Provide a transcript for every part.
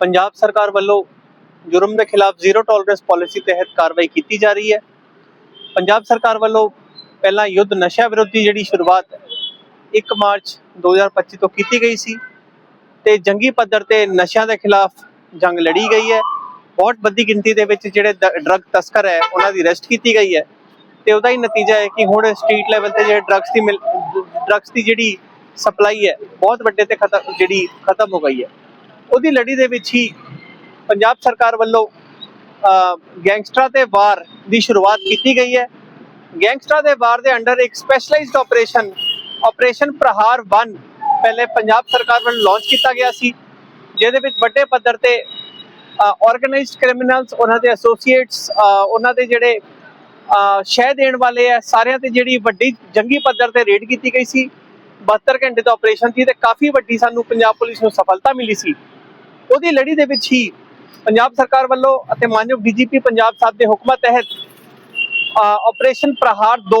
ਪੰਜਾਬ ਸਰਕਾਰ ਵੱਲੋਂ ਜੁਰਮ ਦੇ ਖਿਲਾਫ ਜ਼ੀਰੋ ਟੋਲਰੈਂਸ ਪਾਲਿਸੀ ਤਹਿਤ ਕਾਰਵਾਈ ਕੀਤੀ ਜਾ ਰਹੀ ਹੈ। ਪੰਜਾਬ ਸਰਕਾਰ ਵੱਲੋਂ ਪਹਿਲਾਂ ਯੁੱਧ ਨਸ਼ਾ ਵਿਰੋਧੀ ਜਿਹੜੀ ਸ਼ੁਰੂਆਤ 1 ਮਾਰਚ 2025 ਤੋਂ ਕੀਤੀ ਗਈ ਸੀ ਤੇ ਜੰਗੀ ਪੱਧਰ ਤੇ ਨਸ਼ਿਆਂ ਦੇ ਖਿਲਾਫ ਜੰਗ ਲੜੀ ਗਈ ਹੈ। ਬਹੁਤ ਵੱਡੀ ਗਿਣਤੀ ਦੇ ਵਿੱਚ ਜਿਹੜੇ ਡਰੱਗ ਤਸਕਰ ਹੈ, ਉਹਨਾਂ ਦੀ ਅਰੈਸਟ ਕੀਤੀ ਗਈ ਹੈ। ਤੇ ਉਹਦਾ ਹੀ ਨਤੀਜਾ ਹੈ ਕਿ ਹੁਣ ਸਟਰੀਟ ਲੈਵਲ ਤੇ ਜਿਹੜੇ ਡਰੱਗਸ ਦੀ ਡਰੱਗਸ ਦੀ ਜਿਹੜੀ ਸਪਲਾਈ ਹੈ, ਬਹੁਤ ਵੱਡੇ ਤੇ ਖਤਮ, ਜਿਹੜੀ ਖਤਮ ਹੋ ਗਈ ਹੈ। ਉਹਦੀ ਲੜੀ ਦੇ ਵਿੱਚ ਹੀ ਪੰਜਾਬ ਸਰਕਾਰ ਵੱਲੋਂ ਗੈਂਗਸਟਰਾਂ ਤੇ ਵਾਰ ਦੀ ਸ਼ੁਰੂਆਤ ਕੀਤੀ ਗਈ ਹੈ। ਗੈਂਗਸਟਰਾਂ ਦੇ ਵਾਰ ਦੇ ਅੰਡਰ ਇੱਕ ਸਪੈਸ਼ਲਾਈਜ਼ਡ ਆਪਰੇਸ਼ਨ ਆਪਰੇਸ਼ਨ ਪ੍ਰਹਾਰ 1 ਪਹਿਲੇ ਪੰਜਾਬ ਸਰਕਾਰ ਵੱਲੋਂ ਲਾਂਚ ਕੀਤਾ ਗਿਆ ਸੀ, ਜਿਹਦੇ ਵਿੱਚ ਵੱਡੇ ਪੱਧਰ ਤੇ ਆਰਗੇਨਾਈਜ਼ਡ ਕ੍ਰਿਮੀਨਲਸ ਉਹਨਾਂ ਦੇ ਐਸੋਸੀਏਟਸ ਉਹਨਾਂ ਦੇ ਜਿਹੜੇ ਸ਼ਹਿ ਦੇਣ ਵਾਲੇ ਆ, ਸਾਰਿਆਂ ਤੇ ਜਿਹੜੀ ਵੱਡੀ ਜੰਗੀ ਪੱਧਰ ਤੇ ਰੇਡ ਕੀਤੀ ਗਈ ਸੀ। 72 ਘੰਟੇ ਦਾ ਆਪਰੇਸ਼ਨ ਸੀ ਤੇ ਕਾਫੀ ਵੱਡੀ ਸਾਨੂੰ ਪੰਜਾਬ ਪੁਲਿਸ ਨੂੰ ਸਫਲਤਾ ਮਿਲੀ ਸੀ। ਉਹਦੀ ਲੜੀ ਦੇ ਵਿੱਚ ਹੀ ਪੰਜਾਬ ਸਰਕਾਰ ਵੱਲੋਂ ਅਤੇ ਮਾਨਯੋਗ ਡੀਜੀਪੀ ਪੰਜਾਬ ਸਾਹਿਬ ਦੇ ਹੁਕਮਾਂ ਤਹਿਤ ਆਪਰੇਸ਼ਨ ਪ੍ਰਹਾਰ 2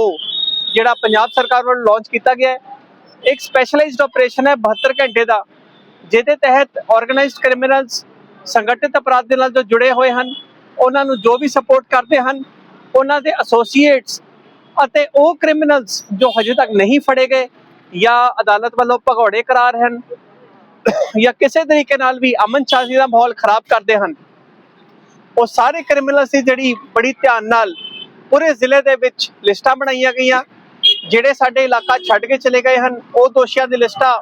ਜਿਹੜਾ ਪੰਜਾਬ ਸਰਕਾਰ ਵੱਲੋਂ ਲਾਂਚ ਕੀਤਾ ਗਿਆ ਹੈ। ਇੱਕ ਸਪੈਸ਼ਲਾਈਜ਼ਡ ਆਪਰੇਸ਼ਨ ਹੈ 72 ਘੰਟੇ ਦਾ, ਜਿਹਦੇ ਤਹਿਤ ਆਰਗੇਨਾਈਜ਼ਡ ਕ੍ਰਿਮੀਨਲਸ ਸੰਗਠਿਤ ਅਪਰਾਧ ਦੇ ਨਾਲ ਜੋ ਜੁੜੇ ਹੋਏ ਹਨ, ਉਹਨਾਂ ਨੂੰ ਜੋ ਵੀ ਸਪੋਰਟ ਕਰਦੇ ਹਨ, ਉਹਨਾਂ ਦੇ ਐਸੋਸੀਏਟਸ ਅਤੇ ਉਹ ਕ੍ਰਿਮੀਨਲਸ ਜੋ ਹਜੇ ਤੱਕ ਨਹੀਂ ਫੜੇ ਗਏ ਜਾਂ ਅਦਾਲਤ ਵੱਲੋਂ ਭਗੌੜੇ ਕਰਾਰ ਹਨ ਜਾਂ ਕਿਸੇ ਤਰੀਕੇ ਨਾਲ ਵੀ ਅਮਨ ਸ਼ਾਂਤੀ ਦਾ ਮਾਹੌਲ ਖਰਾਬ ਕਰਦੇ ਹਨ। ਉਹ ਸਾਰੇ ਕ੍ਰਿਮੀਨਲਸ ਸੀ ਜਿਹੜੀ ਬੜੀ ਧਿਆਨ ਨਾਲ ਪੂਰੇ ਜ਼ਿਲ੍ਹੇ ਦੇ ਵਿੱਚ ਲਿਸਟਾਂ ਬਣਾਈਆਂ ਗਈਆਂ, ਜਿਹੜੇ ਸਾਡੇ ਇਲਾਕਾ ਛੱਡ ਕੇ ਚਲੇ ਗਏ ਹਨ, ਉਹ ਦੋਸ਼ੀਆਂ ਦੀ ਲਿਸਟਾਂ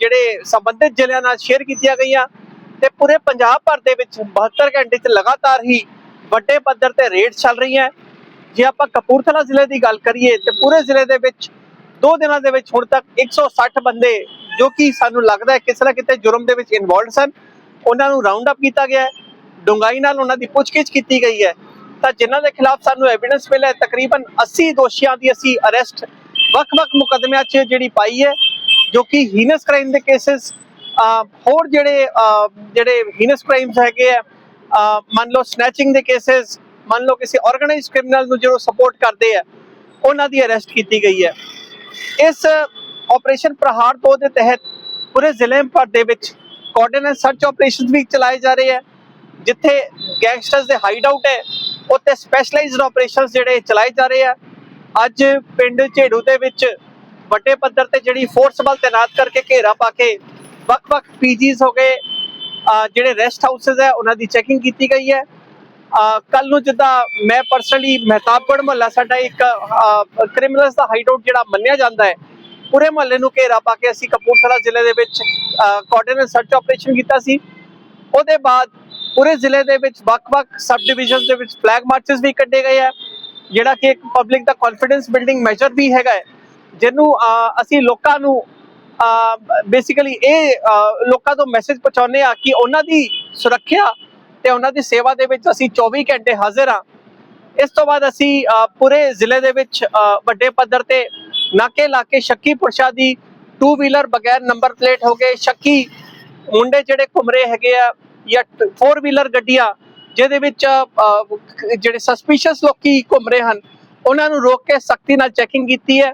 ਜਿਹੜੇ ਸੰਬੰਧਿਤ ਜ਼ਿਲ੍ਹਿਆਂ ਨਾਲ ਸ਼ੇਅਰ ਕੀਤੀਆਂ ਗਈਆਂ ਤੇ ਪੂਰੇ ਪੰਜਾਬ ਭਰ ਦੇ ਵਿੱਚ 72 ਘੰਟੇ 'ਚ ਲਗਾਤਾਰ ਹੀ ਵੱਡੇ ਪੱਧਰ ਤੇ ਰੇਡ ਚੱਲ ਰਹੀਆਂ ਜੇ ਆਪਾਂ ਕਪੂਰਥਲਾ ਜ਼ਿਲ੍ਹੇ ਦੀ ਗੱਲ ਕਰੀਏ ਤੇ ਪੂਰੇ ਜ਼ਿਲ੍ਹੇ ਦੇ ਵਿੱਚ ਦੋ ਦਿਨਾਂ ਦੇ ਵਿੱਚ ਹੁਣ ਤੱਕ 160 ਬੰਦੇ ਜੋ ਕਿ ਸਾਨੂੰ ਲੱਗਦਾ ਹੈ ਕਿਸੇ ਨਾ ਕਿਤੇ ਜੁਰਮ ਦੇ ਵਿੱਚ ਇਨਵੋਲਡ ਸਨ। ਉਹਨਾਂ ਨੂੰ ਰਾਉਂਡ ਅਪ ਕੀਤਾ ਗਿਆ ਹੈ। ਡੁੰਗਾਈ ਨਾਲ ਉਹਨਾਂ ਦੀ ਪੁੱਛਗਿੱਛ ਕੀਤੀ ਗਈ ਹੈ। ਤਾਂ ਜਿਨ੍ਹਾਂ ਦੇ ਖਿਲਾਫ ਸਾਨੂੰ ਐਵੀਡੈਂਸ ਮਿਲਿਆ ਹੈ, ਤਕਰੀਬਨ 80 ਦੋਸ਼ੀਆਂ ਦੀ ਅਸੀਂ ਅਰੈਸਟ ਵੱਖ-ਵੱਖ ਮੁਕਦਮਿਆਂ 'ਚ ਜਿਹੜੀ ਪਾਈ ਹੈ, ਜੋ ਕਿ ਹੀਨਸ ਕ੍ਰਾਈਮ ਦੇ ਕੇਸਸ ਹੋਰ ਜਿਹੜੇ ਜਿਹੜੇ ਹੀਨਸ ਕ੍ਰਾਈਮਸ ਹੈਗੇ ਆ ਮੰਨ ਲਓ ਸਨੈਚਿੰਗ ਦੇ ਕੇਸਸ ਮੰਨ ਲਓ ਕਿਸੇ ਆਰਗੇਨਾਈਜ਼ਡ ਕ੍ਰਿਮੀਨਲ ਨੂੰ ਜਿਹੜਾ ਸਪੋਰਟ ਕਰਦੇ ਆ, ਉਹਨਾਂ ਦੀ ਅਰੈਸਟ ਕੀਤੀ ਗਈ ਹੈ। ਇਸ ਆਪਰੇਸ਼ਨ ਪ੍ਰਹਾਰ 2 ਦੇ ਤਹਿਤ ਪੂਰੇ ਜ਼ਿਲ੍ਹੇ ਭਰ ਦੇ ਵਿੱਚ ਕੋਆਰਡੀਨੇਟ ਸਰਚ ਆਪਰੇਸ਼ਨਸ ਵੀ ਚਲਾਏ ਜਾ ਰਹੇ ਹੈ ਜਿੱਥੇ ਗੈਂਗਸਟਰਸ ਦੇ ਹਾਈਡ ਆਊਟ ਹੈ, ਉੱਥੇ ਸਪੈਸ਼ਲਾਈਜ਼ਡ ਆਪਰੇਸ਼ਨਸ ਜਿਹੜੇ ਚਲਾਏ ਜਾ ਰਹੇ ਆ। ਅੱਜ ਪਿੰਡ ਝੇੜੂ ਦੇ ਵਿੱਚ ਵੱਡੇ ਪੱਧਰ ਤੇ ਜਿਹੜੀ ਫੋਰਸ ਬਲ ਤਾਇਨਾਤ ਕਰਕੇ ਘੇਰਾ ਪਾ ਕੇ ਵੱਖ-ਵੱਖ ਪੀਜੀਸ ਹੋ ਗਏ ਜਿਹੜੇ ਰੈਸਟ ਹਾਊਸਸ ਹੈ, ਉਹਨਾਂ ਦੀ ਚੈਕਿੰਗ ਕੀਤੀ ਗਈ ਹੈ। ਕੱਲ ਨੂੰ ਜਿੱਦਾਂ ਮੈਂ ਪਰਸਨਲੀ ਮਹਿਤਾਬਗੜ ਮਹੱਲਾ ਸਾਡਾ ਇੱਕ ਕ੍ਰਿਮੀਨਲਸ ਦਾ ਹਾਈਡ ਆਊਟ ਜਿਹੜਾ ਮੰਨਿਆ ਜਾਂਦਾ ਹੈ ਪੂਰੇ ਮਹੱਲੇ ਨੂੰ ਘੇਰਾ ਪਾ ਕੇ ਅਸੀਂ ਕਪੂਰਥਲਾ ਜ਼ਿਲ੍ਹੇ ਦੇ ਵਿੱਚ ਕੋਆਰਡੀਨੇਟ ਸਰਚ ਆਪਰੇਸ਼ਨ ਕੀਤਾ ਸੀ। ਉਹਦੇ ਬਾਅਦ ਪੂਰੇ ਜ਼ਿਲ੍ਹੇ ਦੇ ਵਿੱਚ ਵੱਖ-ਵੱਖ ਸਬ ਡਿਵੀਜ਼ਨਸ ਦੇ ਵਿੱਚ ਫਲੈਗ ਮਾਰਚਸ ਵੀ ਕੱਢੇ ਗਏ ਆ, ਜਿਹੜਾ ਕਿ ਇੱਕ ਪਬਲਿਕ ਦਾ ਕੌਨਫੀਡੈਂਸ ਬਿਲਡਿੰਗ ਮੈਜਰ ਵੀ ਹੈਗਾ ਹੈ, ਜਿਹਨੂੰ ਅਸੀਂ ਲੋਕਾਂ ਨੂੰ ਬੇਸਿਕਲੀ ਇਹ ਲੋਕਾਂ ਤੋਂ ਮੈਸੇਜ ਪਹੁੰਚਾਉਂਦੇ ਆ ਕਿ ਉਹਨਾਂ ਦੀ ਸੁਰੱਖਿਆ ਤੇ ਉਹਨਾਂ ਦੀ ਸੇਵਾ ਦੇ ਵਿੱਚ ਅਸੀਂ 24 ਘੰਟੇ ਹਾਜ਼ਰ ਆ ਇਸ ਤੋਂ ਬਾਅਦ ਅਸੀਂ ਪੂਰੇ ਜ਼ਿਲ੍ਹੇ ਦੇ ਵਿੱਚ ਵੱਡੇ ਪੱਧਰ ਤੇ ਨਾਕੇ ਲਾ ਕੇ ਸ਼ੱਕੀ ਪੁਰਸ਼ਾ ਦੀ ਟੂ ਵੀਲਰ ਬਗੈਰ ਨੰਬਰ ਪਲੇਟ ਹੋ ਗਏ। ਸ਼ੱਕੀ ਮੁੰਡੇ ਜਿਹੜੇ ਘੁੰਮ ਰਹੇ ਹੈਗੇ ਆ, ਜਾਂ ਫੋਰ ਵੀਲਰ ਗੱਡੀਆਂ, ਜਿਹਦੇ ਵਿੱਚ ਜਿਹੜੇ ਸਸਪੀਸ਼ੀਅਸ ਲੋਕੀ ਘੁੰਮ ਰਹੇ ਹਨ, ਉਹਨਾਂ ਨੂੰ ਰੋਕ ਕੇ ਸਖਤੀ ਨਾਲ ਚੈਕਿੰਗ ਕੀਤੀ ਹੈ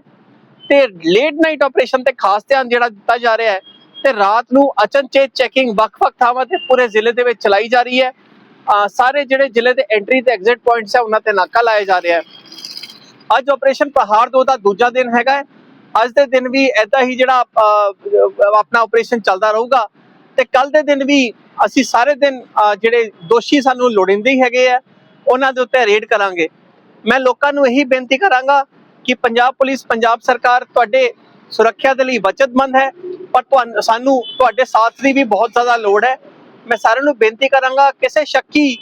ਤੇ ਲੇਟ ਨਾਈਟ ਆਪਰੇਸ਼ਨ ਤੇ ਖਾਸ ਧਿਆਨ ਜਿਹੜਾ ਦਿੱਤਾ ਜਾ ਰਿਹਾ ਹੈ ਤੇ ਰਾਤ ਨੂੰ ਅਚਨਚੇਤ ਚੈਕਿੰਗ ਵੱਖ-ਵੱਖ ਥਾਵਾਂ ਤੇ ਪੂਰੇ ਜ਼ਿਲ੍ਹੇ ਦੇ ਵਿੱਚ ਚਲਾਈ ਜਾ ਰਹੀ ਹੈ। ਸਾਰੇ ਜਿਹੜੇ ਜ਼ਿਲ੍ਹੇ ਦੇ ਐਂਟਰੀ ਤੇ ਐਗਜ਼ਿਟ ਪੁਆਇੰਟਸ ਹੈ, ਉਹਨਾਂ ਤੇ ਨਾਕਾ ਲਾਇਆ ਜਾ ਰਿਹਾ ਹੈ। ਅੱਜ ਆਪਰੇਸ਼ਨ ਪਹਾੜ ਦੋ ਦਾ ਦੂਜਾ ਦਿਨ ਹੈਗਾ ਅੱਜ ਦੇ ਦਿਨ ਵੀ ਐਦਾਂ ਹੀ ਜਿਹੜਾ ਆਪਣਾ ਆਪਰੇਸ਼ਨ ਚੱਲਦਾ ਰਹੂਗਾ। ਤੇ ਕੱਲ ਦੇ ਦਿਨ ਵੀ ਅਸੀਂ ਸਾਰੇ ਦਿਨ ਜਿਹੜੇ ਦੋਸ਼ੀ ਸਾਨੂੰ ਲੋੜਿੰਦੇ ਹੈਗੇ ਆ, ਉਹਨਾਂ ਦੇ ਉੱਤੇ ਰੇਡ ਕਰਾਂਗੇ। ਮੈਂ ਲੋਕਾਂ ਨੂੰ ਇਹੀ ਬੇਨਤੀ ਕਰਾਂਗਾ ਕਿ ਪੰਜਾਬ ਪੁਲਿਸ, ਪੰਜਾਬ ਸਰਕਾਰ ਤੁਹਾਡੇ ਸੁਰੱਖਿਆ ਦੇ ਲਈ ਬਚਤਮੰਦ ਹੈ, ਪਰ ਤੁਹਾਨੂੰ ਸਾਨੂੰ ਤੁਹਾਡੇ ਸਾਥ ਦੀ ਵੀ ਬਹੁਤ ਜ਼ਿਆਦਾ ਲੋੜ ਹੈ। ਮੈਂ ਸਾਰਿਆਂ ਨੂੰ ਬੇਨਤੀ ਕਰਾਂਗਾ, ਕਿਸੇ ਸ਼ੱਕੀ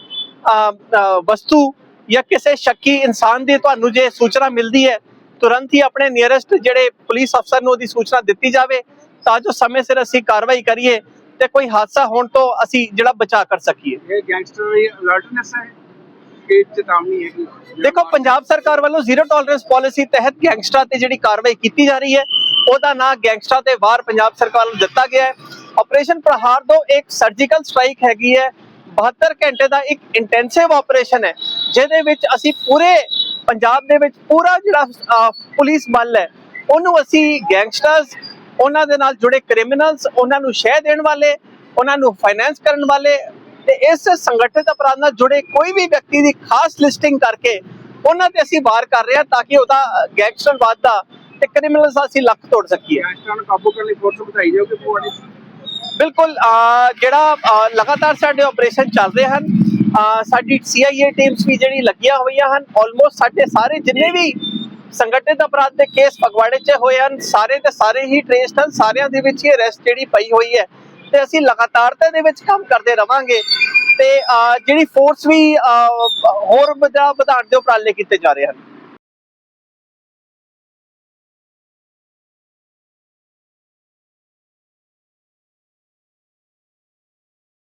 ਵਸਤੂ ਜਾਂ ਕਿਸੇ ਸ਼ੱਕੀ ਇਨਸਾਨ ਦੀ ਤੁਹਾਨੂੰ ਜੇ ਸੂਚਨਾ ਮਿਲਦੀ ਹੈ ਤੁਰੰਤ ਹੀ ਆਪਣੇ ਨੀਅਰੈਸਟ ਜਿਹੜੇ ਪੁਲਿਸ ਅਫਸਰ ਨੂੰ ਉਹਦੀ ਸੂਚਨਾ ਦਿੱਤੀ ਜਾਵੇ ਤਾਂ ਜੋ ਸਮੇਂ ਸਿਰ ਅਸੀਂ ਕਾਰਵਾਈ ਕਰੀਏ ਤੇ ਕੋਈ ਹਾਦਸਾ ਹੋਣ ਤੋਂ ਅਸੀਂ ਜਿਹੜਾ ਬਚਾ ਕਰ ਸਕੀਏ। ਇਹ ਗੈਂਗਸਟਰ ਦੀ ਅਲਰਟਨੈਸ ਹੈ? ਕਿ ਚੇਤਾਵਨੀ ਹੈ ਕਿ ਦੇਖੋ ਪੰਜਾਬ ਸਰਕਾਰ ਵੱਲੋਂ ਜ਼ੀਰੋ ਟੋਲਰੈਂਸ ਪਾਲਿਸੀ ਤਹਿਤ ਗੈਂਗਸਟਰਾਂ ਤੇ ਜਿਹੜੀ ਕਾਰਵਾਈ ਕੀਤੀ ਜਾ ਰਹੀ ਹੈ ਉਹਦਾ ਨਾਂ ਗੈਂਗਸਟਰਾਂ ਤੇ ਵਾਰ ਪੰਜਾਬ ਸਰਕਾਰ ਨੂੰ ਦਿੱਤਾ ਗਿਆ ਹੈ। ਆਪਰੇਸ਼ਨ ਪ੍ਰਹਾਰ ਦੋ ਇੱਕ ਸਰਜੀਕਲ ਸਟ੍ਰਾਈਕ ਹੈਗੀ ਹੈ। 72 ਘੰਟੇ ਦਾ ਇੱਕ ਇੰਟੈਂਸਿਵ ਆਪਰੇਸ਼ਨ ਹੈ। ਜਿਹਦੇ ਵਿੱਚ ਅਸੀਂ ਪੂਰੇ ਪੰਜਾਬ ਦੇ ਵਿੱਚ ਪੂਰਾ ਜਿਹੜਾ ਪੁਲਿਸ ਬਲ ਹੈ ਉਹਨੂੰ ਅਸੀਂ ਗੈਂਗਸਟਰਸ ਉਹਨਾਂ ਦੇ ਨਾਲ ਜੁੜੇ ਕ੍ਰਿਮੀਨਲਸ ਉਹਨਾਂ ਨੂੰ ਸ਼ਹਿ ਦੇਣ ਵਾਲੇ ਉਹਨਾਂ ਨੂੰ ਫਾਈਨੈਂਸ ਕਰਨ ਵਾਲੇ ਤੇ ਇਸ ਸੰਗਠਿਤ ਅਪਰਾਧ ਨਾਲ ਜੁੜੇ ਕੋਈ ਵੀ ਵਿਅਕਤੀ ਦੀ ਖਾਸ ਲਿਸਟਿੰਗ ਕਰਕੇ ਉਹਨਾਂ ਤੇ ਅਸੀਂ ਵਾਰ ਕਰ ਰਹੇ ਹਾਂ ਤਾਂ ਕਿ ਉਹਦਾ ਗੈਂਗਸਟਰਵਾਦ ਦਾ ਤੇ ਕ੍ਰਿਮੀਨਲਸ ਦਾ ਅਸੀਂ ਲੱਕ ਤੋੜ ਸਕੀਏ। ਗੈਂਗਸਟਰਾਂ ਨੂੰ ਕਾਬੂ ਕਰਨ ਲਈ ਫੋਰਸ ਵਧਾਈ ਜਾਊਗੀ ਫੋਰਸ ਬਿਲਕੁਲ ਜਿਹੜਾ ਲਗਾਤਾਰ ਸਾਡੇ ਆਪਰੇਸ਼ਨ ਚੱਲ ਰਹੇ ਹਨ ਸਾਡੀ ਸੀਆਈਏ ਟੀਮਸ ਵੀ ਜਿਹੜੀ ਲੱਗੀਆਂ ਹੋਈਆਂ ਹਨ ਆਲਮੋਸਟ ਸਾਡੇ ਸਾਰੇ ਜਿੰਨੇ ਵੀ ਸੰਗਠਿਤ ਅਪਰਾਧ ਦੇ ਕੇਸ ਫਗਵਾੜੇ 'ਚ ਹੋਏ ਹਨ, ਸਾਰੇ ਦੇ ਸਾਰੇ ਹੀ ਟ੍ਰੇਸਡ ਹਨ, ਸਾਰਿਆਂ ਦੇ ਵਿੱਚ ਹੀ ਅਰੈਸਟ ਜਿਹੜੀ ਪਈ ਹੋਈ ਹੈ। ਤੇ ਅਸੀਂ ਲਗਾਤਾਰਤਾ ਦੇ ਵਿੱਚ ਕੰਮ ਕਰਦੇ ਰਵਾਂਗੇ। ਤੇ ਜਿਹੜੀ ਫੋਰਸ ਵੀ ਅਹ ਹੋਰ ਵਧਾ ਵਧਾਉਣ ਦੇ ਉਪਰਾਲੇ ਕੀਤੇ ਜਾ ਰਹੇ ਹਨ।